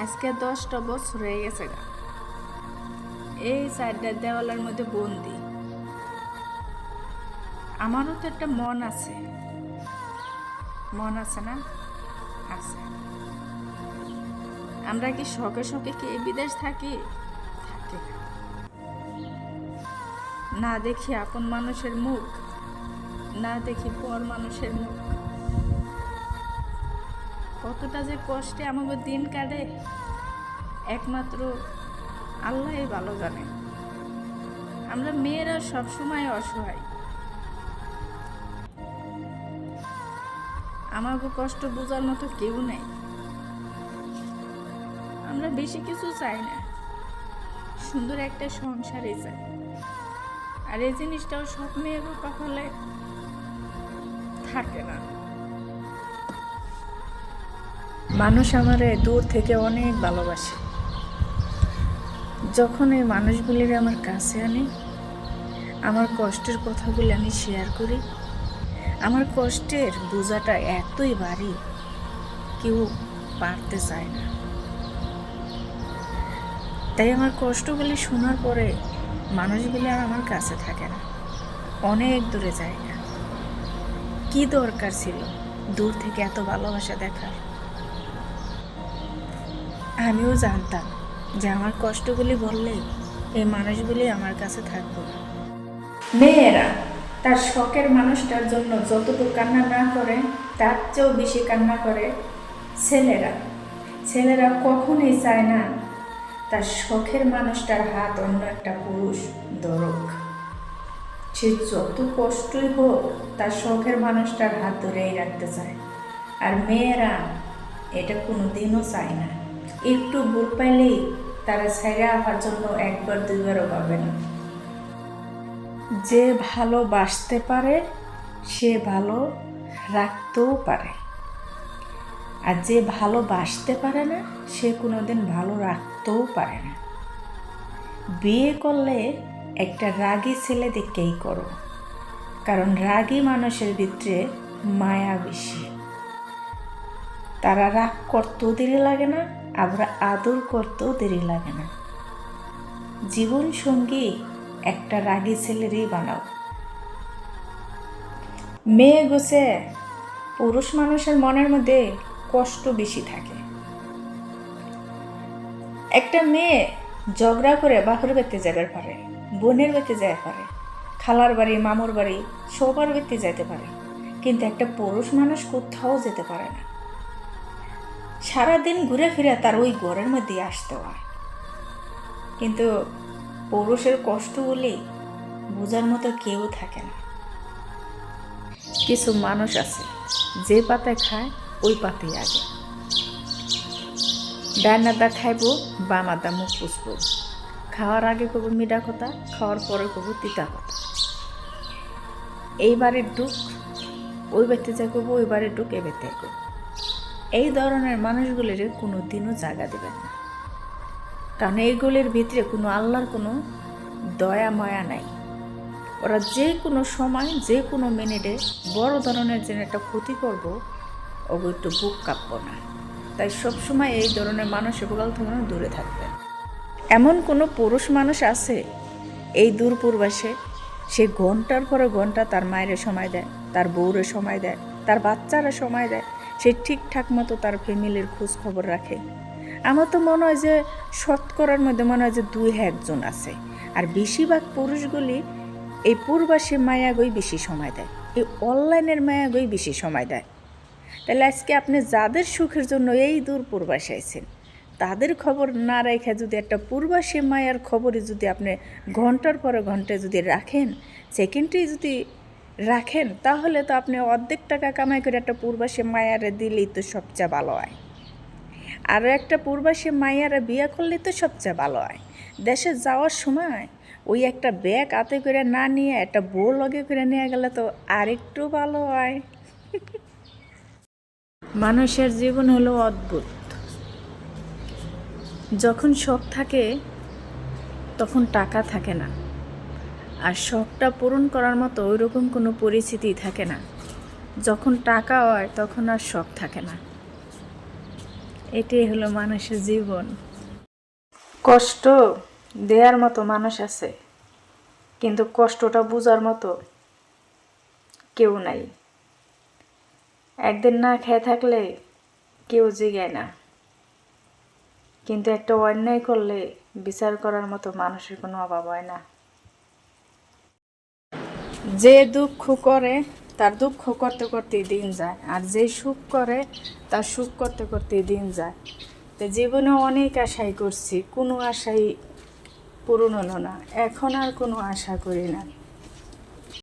আজকে দশটা বছর হয়ে গেছে গা। এই চারটা দেওয়ালের মধ্যে বন্দি। আমারও তো একটা মন আছে। মন আছে না? আছে। আমরা কি শখে শখে কি বিদেশ থাকি? থাকি। না দেখি আপন মানুষের মুখ, না দেখি পর মানুষের মুখ। কতটা যে কষ্টে আমাকে দিন কাটে, একমাত্র আল্লাহই ভালো জানে। আমরা মেয়েরা সবসময় অসহায়। আমাকে কষ্ট বোঝার মতো কেউ নেই। আমরা বেশি কিছু চাই না। সুন্দর একটা সংসারই চাই। আর এই জিনিসটাও সব মেয়ের কপালে থাকে না। মানুষ আমারে দূর থেকে অনেক ভালোবাসে। যখন এই মানুষগুলির আমার কাছে আনি, আমার কষ্টের কথাগুলি আমি শেয়ার করি। আমার কষ্টের বোঝাটা এতই ভারী, কেউ পারতে চায় না। তাই আমার কষ্টগুলি শোনার পরে মানুষগুলি আর আমার কাছে থাকে না। অনেক দূরে যায় না। কি দরকার ছিল? দূর থেকে এত ভালোবাসা দেখার। আমিও জানতাম যে আমার কষ্টগুলি বললে এই মানুষগুলি আমার কাছে থাকবে। মেয়েরা, তার শখের মানুষটার জন্য যতটুকু কান্না না করে, তার চেয়েও বেশি কান্না করে ছেলেরা। ছেলেরা কখনোই চায় না তার শখের মানুষটার হাত অন্য একটা পুরুষ ধরুক। সে যত কষ্টই হোক, তার শখের মানুষটার হাত ধরেই রাখতে চায়। আর মেয়েরা এটা কোনো দিনও চায় না। একটু ভুল পাইলেই তারা ছেড়ে আসার জন্য একবার, দুইবারও পাবে না। যে ভালোবাসতে পারে, সে ভালো রাখতেও পারে। আর যে ভালোবাসতে পারে না, সে কোনোদিন ভালো রাখতেও পারে না। বিয়ে করলে একটা রাগী ছেলে দেখেই করো। কারণ রাগী মানুষের ভিতরে মায়া বেশি। তারা রাগ করতেও দেরি লাগে না আবার আদর করতেও দেরি লাগে না। জীবন সঙ্গী একটা রাগী ছেলেরই বানাও। মেয়ে গোছে পুরুষ মানুষের মনের মধ্যে কষ্ট বেশি থাকে। একটা মেয়ে ঝগড়া করে বাপের বাড়িতে যাবার পারে, বোনের বাড়িতে যায় পারে, খালার বাড়ি, মামুর বাড়ি, সবার বাড়িতে যেতে পারে, কিন্তু একটা পুরুষ মানুষ কোথাও যেতে পারে না। সারাদিন ঘুরে ফিরে তার ওই ঘরের মধ্যে আসতে হয়। কিন্তু পুরুষের কষ্টগুলি বোঝার মতো কেউ থাকে না। কিছু মানুষ আছে, যে পাতায় খায়, ওই পাতেই আগে। ডাইনাদা খাইব বামাদা মুখ পুষব। খাওয়ার আগে কব মিডা কথা, খাওয়ার পরে কব তিতা কথা। এই বাড়ির ডুক ওই বাড়িতে যা করব ওই বাড়ির ডুক এ করব। এই ধরনের মানুষগুলির কোনো দিনও জায়গা দেবেন না। কারণ এইগুলির ভিতরে কোনো আল্লাহর কোনো দয়া, মায়া নাই। ওরা যে কোনো সময়, যে কোনো মিনিটে বড় ধরনের যে একটা ক্ষতি করব, ওগো একটু বুক কাঁপবো না। তাই সবসময় এই ধরনের মানুষ বগাল থেকে দূরে থাকবে এমন কোনো পুরুষ মানুষ আছে, এই দূর পূর্বাসে সে ঘণ্টার পরে ঘণ্টা তার মায়ের সময় দেয়, তার বউরে সময় দেয়, তার বাচ্চারা সময় দেয় সে ঠিকঠাক মতো তার ফ্যামিলির খোঁজ খবর রাখে। আমার তো মনে হয় যে শতকরার মধ্যে মনে হয় যে দুই একজন আছে। আর বেশিরভাগ পুরুষগুলি এই পূর্বাসী মায়াগই বেশি সময় দেয়। এই অনলাইনের মায়াগই বেশি সময় দেয়। তাহলে আজকে আপনি যাদের সুখের জন্য এই দূর পূর্বাসে আছেন, তাদের খবর না রেখে যদি একটা পূর্বাসী মায়ার খবরই যদি আপনি ঘণ্টার পরে ঘন্টায় যদি রাখেন সেকেন্ডেই যদি রাখেন, তাহলে তো আপনি অর্ধেক টাকা কামাই করে একটা পূর্বাসী মায়ারে দিলেই তো সবচেয়ে ভালো হয়। আরও একটা পূর্বাসে মাইয়ারা বিয়ে করলে তো সবচেয়ে ভালো হয়। দেশে যাওয়ার সময় ওই একটা ব্যাগ হাতে করে না নিয়ে একটা বউ লগে করে নিয়ে গেলে তো আরেকটু ভালো হয়। মানুষের জীবন হলো অদ্ভুত। যখন শখ থাকে, তখন টাকা থাকে না। আর শখটা পূরণ করার মতো ওই রকম কোনো পরিস্থিতি থাকে না। যখন টাকা হয়, তখন আর শখ থাকে না। এটাই হলো মানুষের জীবন। কষ্ট দেওয়ার মতো মানুষ আছে, কিন্তু কষ্টটা বোঝার মতো কেউ নাই। একদিন না খেয়ে থাকলে কেউ জিগায় না। কিন্তু একটা অন্যায় করলে বিচার করার মতো মানুষের কোনো অভাব হয় না। যে দুঃখ করে, তার দুঃখ করতে করতে দিন যায়। আর যে সুখ করে, তার সুখ করতে করতে দিন যায়। তো জীবনে অনেক আশাই করছি। কোনো আশাই পূরণ হলো না। এখন আর কোনো আশা করি না।